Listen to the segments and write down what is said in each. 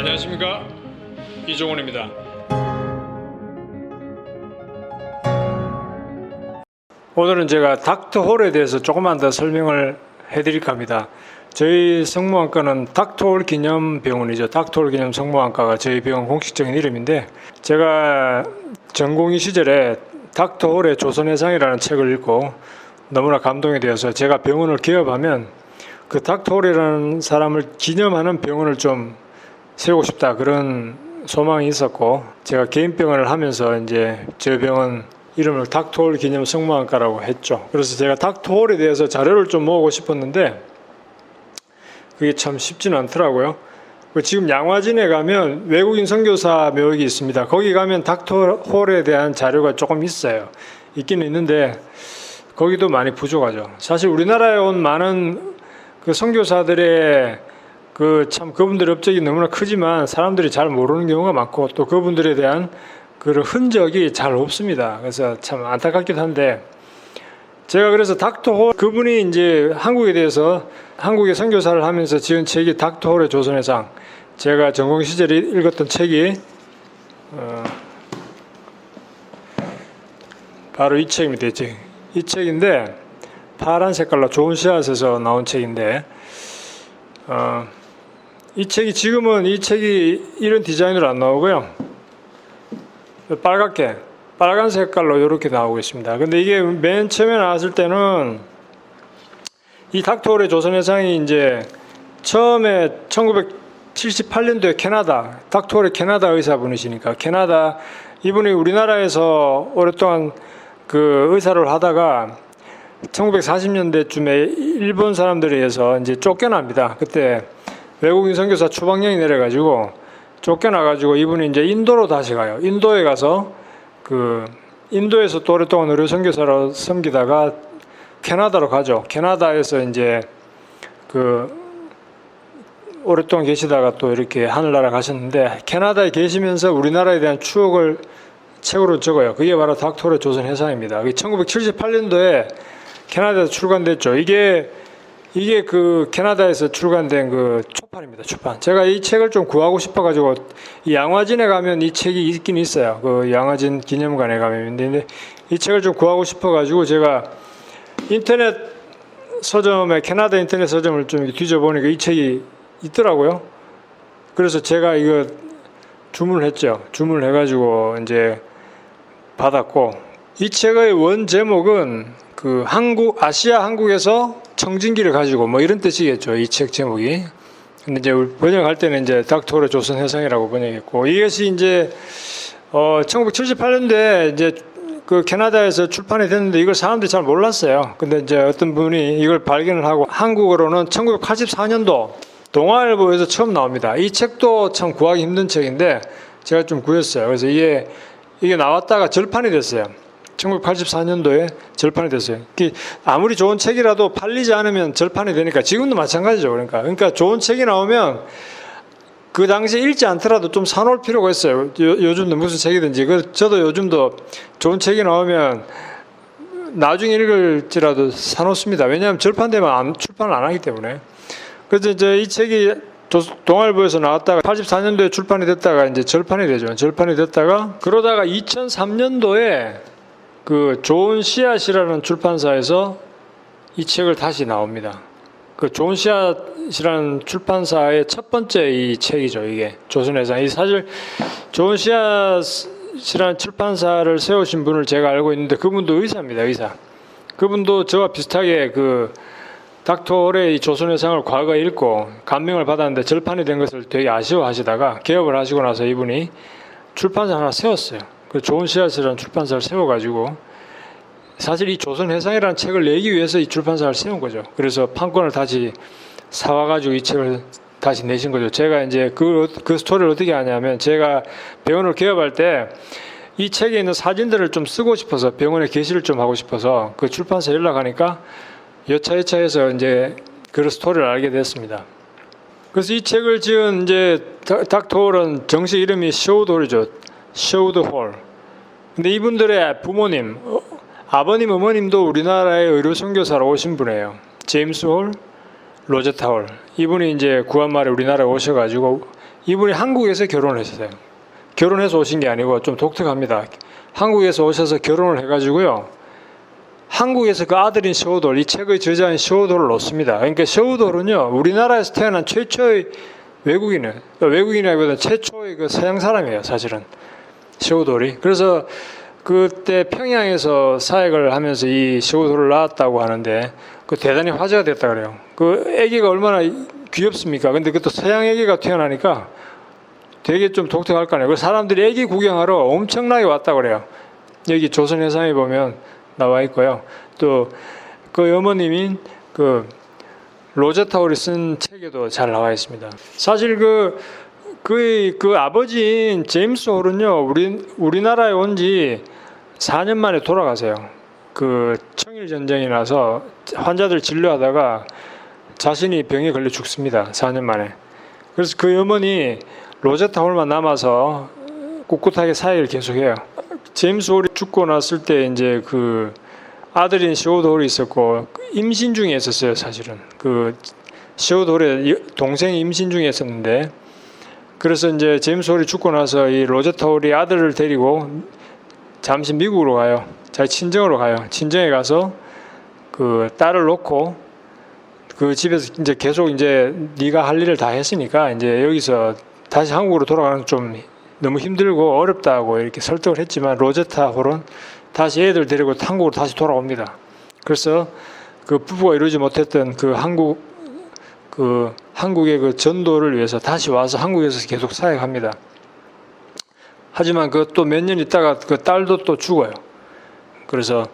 안녕하십니까 이종훈입니다. 오늘은 제가 닥터홀에 대해서 조금만 더 설명을 해드릴까 합니다. 저희 성모학과는 닥터홀 기념병원이죠. 닥터홀 기념 성모학과가 저희 병원 공식적인 이름인데 제가 전공의 시절에 닥터홀의 조선해상이라는 책을 읽고 너무나 감동이 되어서 제가 병원을 개업하면 그 닥터홀이라는 사람을 기념하는 병원을 좀 세우고 싶다 그런 소망이 있었고 제가 개인 병원을 하면서 이제 저 병원 이름을 닥터홀 기념 성모학과라고 했죠. 그래서 제가 닥터홀에 대해서 자료를 좀 모으고 싶었는데 그게 참 쉽지는 않더라고요. 그 지금 양화진에 가면 외국인 선교사 묘역이 있습니다. 거기 가면 닥터홀에 대한 자료가 조금 있어요. 있기는 있는데 거기도 많이 부족하죠. 사실 우리나라에 온 많은 그 선교사들의 그 참 그분들의 업적이 너무나 크지만 사람들이 잘 모르는 경우가 많고 또 그분들에 대한 그런 흔적이 잘 없습니다. 그래서 참 안타깝기도 한데 제가 그래서 닥터홀 그분이 이제 한국에 대해서 한국의 선교사를 하면서 지은 책이 닥터홀의 조선의 상. 제가 전공 시절에 읽었던 책이 어, 바로 이 책입니다. 이 책. 이 책인데 파란 색깔로 좋은 씨앗에서 나온 책인데 어, 이 책이 지금은 이 책이 이런 디자인으로 안 나오고요. 빨갛게 빨간 색깔로 이렇게 나오고 있습니다. 근데 이게 맨 처음에 나왔을 때는 이 닥터홀의 조선해상이 이제 처음에 1978년도에 캐나다 닥터홀의 캐나다 의사분이시니까 캐나다 이분이 우리나라에서 오랫동안 그 의사를 하다가 1940년대쯤에 일본 사람들에 의해서 이제 쫓겨납니다. 그때 외국인 선교사 추방령이 내려가지고 쫓겨나가지고 이분이 이제 인도로 다시 가요. 인도에 가서 그 인도에서 또 오랫동안 의료 선교사로 섬기다가 캐나다로 가죠. 캐나다에서 이제 그 오랫동안 계시다가 또 이렇게 하늘나라 가셨는데 캐나다에 계시면서 우리나라에 대한 추억을 책으로 적어요. 그게 바로 닥터의 조선 해상입니다. 1978년도에 캐나다에서 출간됐죠. 이게 이게 그 캐나다에서 출간된 그 초판입니다. 초판. 제가 이 책을 좀 구하고 싶어가지고 이 양화진에 가면 이 책이 있긴 있어요. 그 양화진 기념관에 가면 근데 이 책을 좀 구하고 싶어가지고 제가 인터넷 서점에 캐나다 인터넷 서점을 좀 뒤져보니까 이 책이 있더라고요. 그래서 제가 이거 주문을 했죠. 주문을 해가지고 이제 받았고 이 책의 원 제목은 그 한국 아시아 한국에서 청진기를 가지고 뭐 이런 뜻이겠죠. 이 책 제목이. 근데 이제 번역할 때는 이제 닥터의 조선 해상이라고 번역했고 이것이 이제 어 1978년도에 이제 그 캐나다에서 출판이 됐는데 이걸 사람들이 잘 몰랐어요. 근데 이제 어떤 분이 이걸 발견을 하고 한국어로는 1984년도 동아일보에서 처음 나옵니다. 이 책도 참 구하기 힘든 책인데 제가 좀 구했어요. 그래서 이게 이게 나왔다가 절판이 됐어요. 1984년도에 절판이 됐어요. 그 아무리 좋은 책이라도 팔리지 않으면 절판이 되니까 지금도 마찬가지죠. 그러니까 그러니까 좋은 책이 나오면 그 당시에 읽지 않더라도 좀 사놓을 필요가 있어요. 요, 즘도 무슨 책이든지. 그 저도 요즘도 좋은 책이 나오면 나중에 읽을지라도 사놓습니다. 왜냐하면 절판되면 안, 출판을 안 하기 때문에. 그래서 이제 이 책이 동아일보에서 나왔다가 84년도에 출판이 됐다가 이제 절판이 되죠. 절판이 됐다가 그러다가 2003년도에 그 좋은 씨앗이라는 출판사에서 이 책을 다시 나옵니다. 그 좋은 씨앗이라는 출판사의 첫 번째 이 책이죠. 이게 조선해상. 이 사실 좋은 씨앗이라는 출판사를 세우신 분을 제가 알고 있는데 그분도 의사입니다. 의사. 그분도 저와 비슷하게 그 닥터 홀의 이 조선해상을 과거에 읽고 감명을 받았는데 절판이 된 것을 되게 아쉬워하시다가 개업을 하시고 나서 이분이 출판사 하나 세웠어요. 그 좋은 씨앗이라는 출판사를 세워가지고 사실 이 조선해상이라는 책을 내기 위해서 이 출판사를 세운 거죠. 그래서 판권을 다시 사와가지고 이 책을 다시 내신 거죠. 제가 이제 그, 그 스토리를 어떻게 하냐면 제가 병원을 개업할 때 이 책에 있는 사진들을 좀 쓰고 싶어서 병원에 게시를 좀 하고 싶어서 그 출판사에 연락하니까 여차여차해서 이제 그 스토리를 알게 됐습니다. 그래서 이 책을 지은 이제 닥터홀은 정식 이름이 쇼우돌이죠. 쇼우드홀. 근데 이분들의 부모님, 어, 아버님, 어머님도 우리나라의 의료 선교사로 오신 분이에요. 제임스 홀, 로제타 홀. 이분이 이제 구한말에 우리나라에 오셔가지고 이분이 한국에서 결혼을 했어요. 결혼해서 오신 게 아니고 좀 독특합니다. 한국에서 오셔서 결혼을 해가지고요. 한국에서 그 아들인 셔우돌, 이 책의 저자인 셔우돌을 놓습니다. 그러니까 셔우돌은요, 우리나라에서 태어난 최초의 외국인은 외국인이라기보다 최초의 그 서양 사람이에요, 사실은 셔우돌이. 그래서 그때 평양에서 사역을 하면서 이 셔우돌을 낳았다고 하는데 그 대단히 화제가 됐다 그래요. 그 아기가 얼마나 귀엽습니까? 근데 그것도 서양 아기가 태어나니까 되게 좀 독특할 거 아니에요. 그 사람들이 아기 구경하러 엄청나게 왔다 그래요. 여기 조선해상에 보면 나와 있고요. 또 그 어머님인 그 로제타 홀이 쓴 책에도 잘 나와 있습니다. 사실 그 그의 그 아버지인 제임스 홀은요, 우리 우리나라에 온 지 4년 만에 돌아가세요. 그 청일 전쟁이 나서 환자들 진료하다가 자신이 병에 걸려 죽습니다. 4년 만에. 그래서 그 어머니 로제타 홀만 남아서 꿋꿋하게 사역을 계속해요. 제임스 홀이 죽고 났을 때 이제 그 아들인 시오드 홀이 있었고 임신 중에 있었어요. 사실은 그 시오드 홀의 동생이 임신 중에 있었는데 그래서 이제 제임스 홀이 죽고 나서 이 로제타 홀이 아들을 데리고 잠시 미국으로 가요. 자기 친정으로 가요. 친정에 가서 그 딸을 놓고 그 집에서 이제 계속 이제 네가 할 일을 다 했으니까 이제 여기서 다시 한국으로 돌아가는 건좀 너무 힘들고 어렵다고 이렇게 설득을 했지만 로제타 홀은 다시 애들 데리고 한국으로 다시 돌아옵니다. 그래서 그 부부가 이루지 못했던 그 한국 그 한국의 그 전도를 위해서 다시 와서 한국에서 계속 사역합니다. 하지만 그 또 몇 년 있다가 그 딸도 또 죽어요. 그래서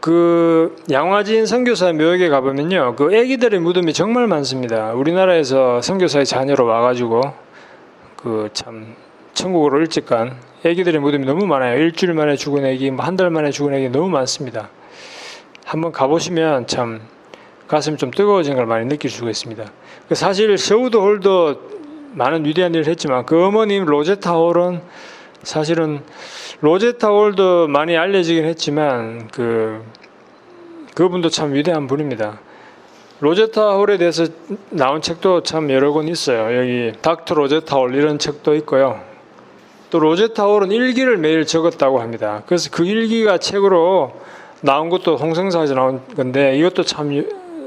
그 양화진 선교사 묘역에 가보면요, 그 아기들의 무덤이 정말 많습니다. 우리나라에서 선교사의 자녀로 와가지고 그 참 천국으로 일찍 간 아기들의 무덤이 너무 많아요. 일주일 만에 죽은 아기, 뭐한달 만에 죽은 아기 너무 많습니다. 한번 가보시면 참 가슴이 좀 뜨거워진 걸 많이 느낄 수가 있습니다. 그 사실 셔우드 홀도 많은 위대한 일을 했지만 그 어머님 로제타 홀은 사실은 로제타 홀도 많이 알려지긴 했지만 그 그분도 참 위대한 분입니다. 로제타 홀에 대해서 나온 책도 참 여러 권 있어요. 여기 닥터 로제타 홀 이런 책도 있고요. 또 로제타 홀은 일기를 매일 적었다고 합니다. 그래서 그 일기가 책으로 나온 것도 홍성사에서 나온 건데 이것도 참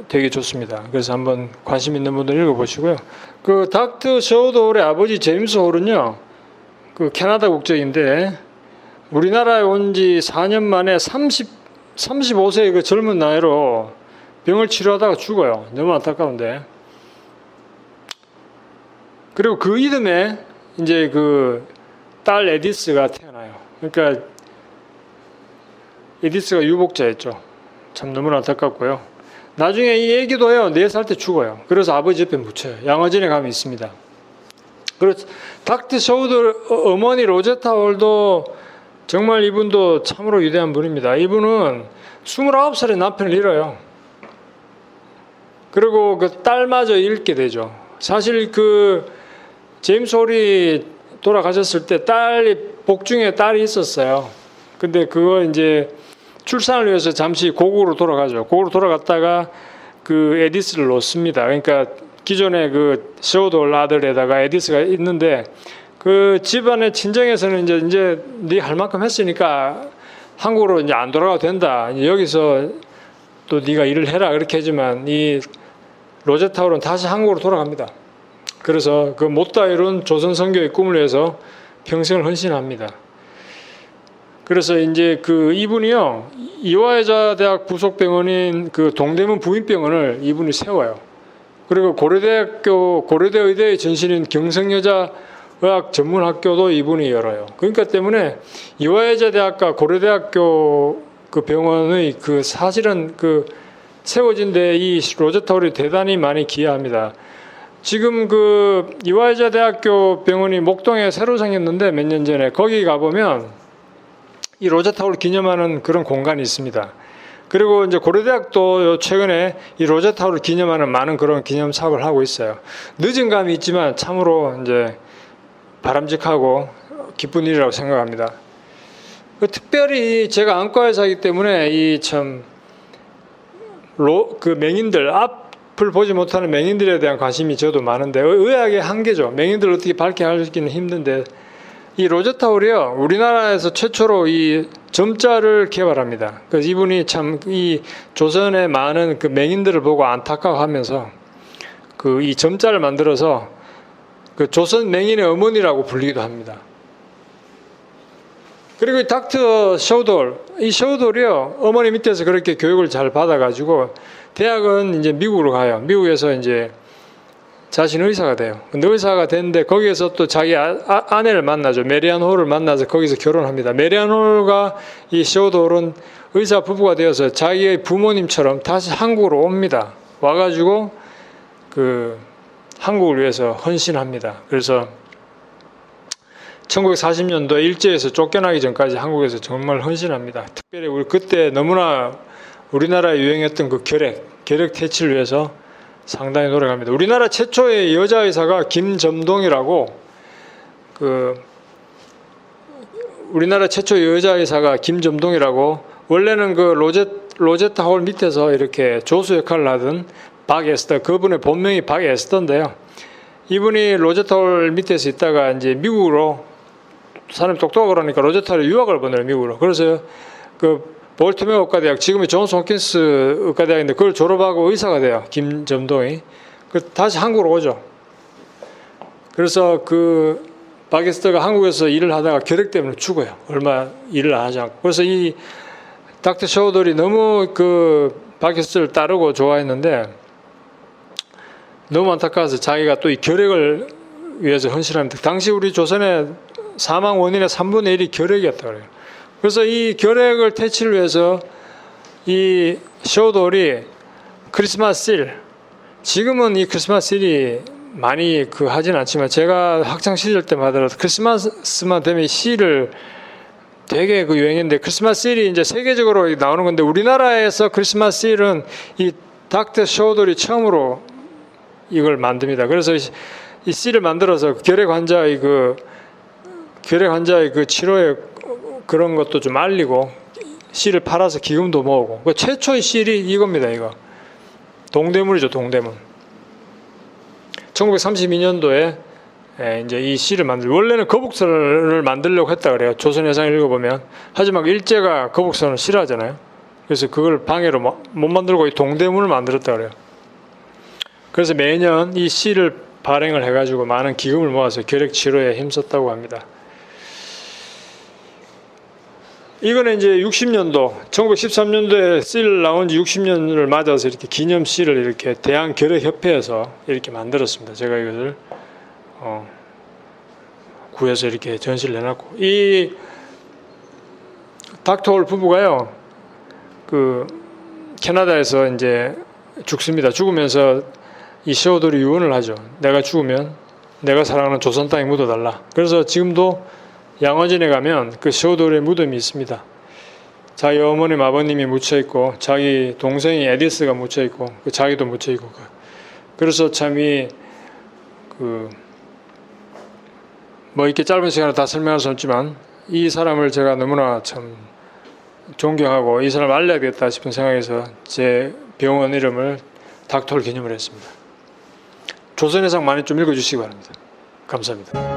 되게 좋습니다. 그래서 한번 관심 있는 분들 읽어보시고요. 그 닥터 셔우드 홀의 아버지 제임스 홀은요, 그 캐나다 국적인데 우리나라에 온 지 4년 만에 30, 35세의 그 젊은 나이로 병을 치료하다가 죽어요. 너무 안타까운데. 그리고 그 이듬해 이제 그 딸 에디스가 태어나요. 그러니까 에디스가 유복자였죠. 참 너무 안타깝고요. 나중에 이 애기도요, 4살 때 죽어요. 그래서 아버지 옆에 묻혀요. 양화진에 가면 있습니다. 그리고 닥터 셔우드 어머니 로제타 홀도 정말 이분도 참으로 위대한 분입니다. 이분은 29살에 남편을 잃어요. 그리고 그 딸마저 잃게 되죠. 사실 그 제임스 홀이 돌아가셨을 때 딸이 복중에 딸이 있었어요. 근데 그거 이제 출산을 위해서 잠시 고국으로 돌아가죠. 고국으로 돌아갔다가 그 에디스를 놓습니다. 그러니까 기존에 그 셔우돌 아들에다가 에디스가 있는데 그 집안의 친정에서는 이제 이제 네 할 만큼 했으니까 한국으로 이제 안 돌아가도 된다. 여기서 또 네가 일을 해라 그렇게 하지만 이 로제타울은 다시 한국으로 돌아갑니다. 그래서 그 못다 이룬 조선 선교의 꿈을 위해서 평생을 헌신합니다. 그래서 이제 그 이분이요 이화여자 대학 부속병원인 그 동대문 부인병원을 이분이 세워요. 그리고 고려대학교 고려대 의대의 전신인 경성여자 의학 전문학교도 이분이 열어요. 그러니까 때문에 이화여자 대학과 고려대학교 그 병원의 그 사실은 그 세워진 데 이 로제타울이 대단히 많이 기여합니다. 지금 그 이화여자 대학교 병원이 목동에 새로 생겼는데 몇 년 전에 거기 가보면 이 로제타울 기념하는 그런 공간이 있습니다. 그리고 이제 고려대학도 최근에 이 로제타울을 기념하는 많은 그런 기념 사업을 하고 있어요. 늦은 감이 있지만 참으로 이제 바람직하고 기쁜 일이라고 생각합니다. 그 특별히 제가 안과의사이기 때문에 이 참 그 맹인들 앞 앞을 보지 못하는 맹인들에 대한 관심이 저도 많은데 의- 의학의 한계죠. 맹인들을 어떻게 밝게 하기는 힘든데 이 로제타울이요 우리나라에서 최초로 이 점자를 개발합니다. 그래서 이분이 참 이 조선의 많은 그 맹인들을 보고 안타까워하면서 그 이 점자를 만들어서 그 조선 맹인의 어머니라고 불리기도 합니다. 그리고 이 닥터 셔우돌, 이 셔우돌이요 어머니 밑에서 그렇게 교육을 잘 받아가지고 대학은 이제 미국으로 가요. 미국에서 이제 자신 의사가 돼요. 근데 의사가 됐는데 거기에서 또 자기 아, 아- 아 내를 만나죠. 메리안 홀을 만나서 거기서 결혼합니다. 메리안 홀과 이 셔우돌은 의사 부부가 되어서 자기의 부모님처럼 다시 한국으로 옵니다. 와가지고 그 한국을 위해서 헌신합니다. 그래서 1940년도 일제에서 쫓겨나기 전까지 한국에서 정말 헌신합니다. 특별히 우리 그때 너무나 우리나라에 유행했던 그 결핵, 결핵 퇴치를 위해서 상당히 노력합니다. 우리나라 최초의 여자 의사가 김점동이라고 그 우리나라 최초 여자 의사가 김점동이라고 원래는 그 로제 로제타 홀 밑에서 이렇게 조수 역할을 하던 박에스터 그분의 본명이 박에스터인데요. 이분이 로제타 홀 밑에서 있다가 이제 미국으로 사람이 똑똑하고 그러니까 로제타를 유학을 보내요 미국으로. 그래서 그 볼티메어 의과대학 지금의 존스 홉킨스 의과대학인데 그걸 졸업하고 의사가 돼요 김점동이. 그 다시 한국으로 오죠. 그래서 그 바게스터가 한국에서 일을 하다가 결핵 때문에 죽어요. 얼마 일을 안 하지 않고. 그래서 이 닥터 셔우돌이 너무 그 바게스터를 따르고 좋아했는데 너무 안타까워서 자기가 또 이 결핵을 위해서 헌신합니다. 당시 우리 조선의 사망 원인의 3분의 1이 결핵이었다 그래요. 그래서 이 결핵을 퇴치를 위해서 이 셔우돌이 크리스마스 일 지금은 이 크리스마스 일이 많이 그 하진 않지만 제가 학창 시절 때마다 크리스마스만 되면 이 시를 되게 그 유행했는데 크리스마스 일이 이제 세계적으로 나오는 건데 우리나라에서 크리스마스 일은 이 닥터 셔우돌이 처음으로 이걸 만듭니다. 그래서 이- 이 씨를 만들어서 결핵 환자의 그 결핵 환자의 그 치료에 그런 것도 좀 알리고 씨를 팔아서 기금도 모으고 그 최초의 씨이 이겁니다. 이거 동대문이죠. 동대문. 1932년도에 예, 이제 이 시를 만들 원래는 거북선을 만들려고 했다 그래요. 조선여상 읽어보면 하지만 일제가 거북선을 싫어하잖아요. 그래서 그걸 방해로 마- 못 만들고 이 동대문을 만들었다 그래요. 그래서 매년 이 시를 발행을 해가지고 많은 기금을 모아서 결핵 치료에 힘썼다고 합니다. 이거는 이제 60년도, 1913년도에 씨를 나온 지 60년을 맞아서 이렇게 기념 씨를 이렇게 대한결핵협회에서 이렇게 만들었습니다. 제가 이것을 어, 구해서 이렇게 전시를 해놨고 이 닥터홀 부부가요 그 캐나다에서 이제 죽습니다. 죽으면서 이 시어들이 유언을 하죠. 내가 죽으면 내가 사랑하는 조선 땅에 묻어달라. 그래서 지금도 양화진에 가면 그 시어돌의 무덤이 있습니다. 자기 어머님 아버님이 묻혀 있고 자기 동생이 에디스가 묻혀 있고 그 자기도 묻혀 있고 그- 그래서 참이 그 뭐 이렇게 짧은 시간에 다 설명할 수 없지만 이 사람을 제가 너무나 참 존경하고 이 사람을 알려야겠다 싶은 생각에서 제 병원 이름을 닥터를 기념을 했습니다. 조선해상 많이 좀 읽어주시기 바랍니다. 감사합니다.